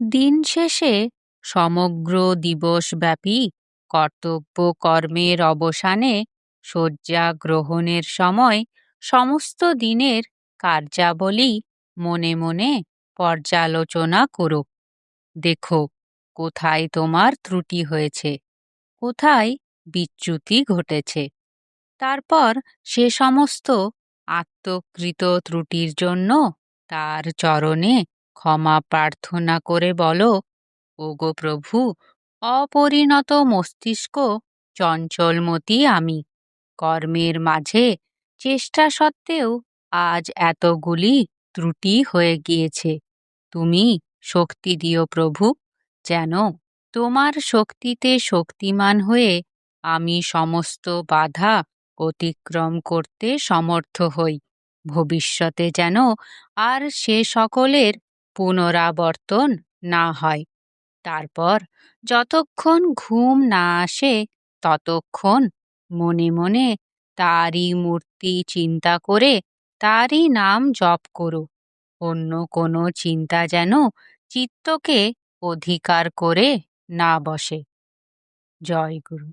দিন শেষে সমগ্র দিবসব্যাপী কর্তব্য কর্মের অবসানে শয্যা গ্রহণের সময় সমস্ত দিনের কার্যাবলী মনে মনে পর্যালোচনা করো। দেখো কোথায় তোমার ত্রুটি হয়েছে, কোথায় বিচ্যুতি ঘটেছে। তারপর সে সমস্ত আত্মকৃত ত্রুটির জন্য তার চরণে ক্ষমা প্রার্থনা করে বলো, ওগো প্রভু, অপরিণত মস্তিষ্ক চঞ্চলমতি আমি। কর্মের মাঝে চেষ্টা সত্ত্বেও আজ এতগুলি ত্রুটি হয়ে গিয়েছে। তুমি শক্তি দিও প্রভু, যেন তোমার শক্তিতে শক্তিমান হয়ে আমি সমস্ত বাধা অতিক্রম করতে সমর্থ হই। ভবিষ্যতে যেন আর সে সকলের পুনরাবর্তন না হয়। তারপর যতক্ষণ ঘুম না আসে, ততক্ষণ মনে মনে তারই মূর্তি চিন্তা করে তারই নাম জপ করো। অন্য কোনো চিন্তা যেন চিত্তকে অধিকার করে না বসে। জয় গুরু।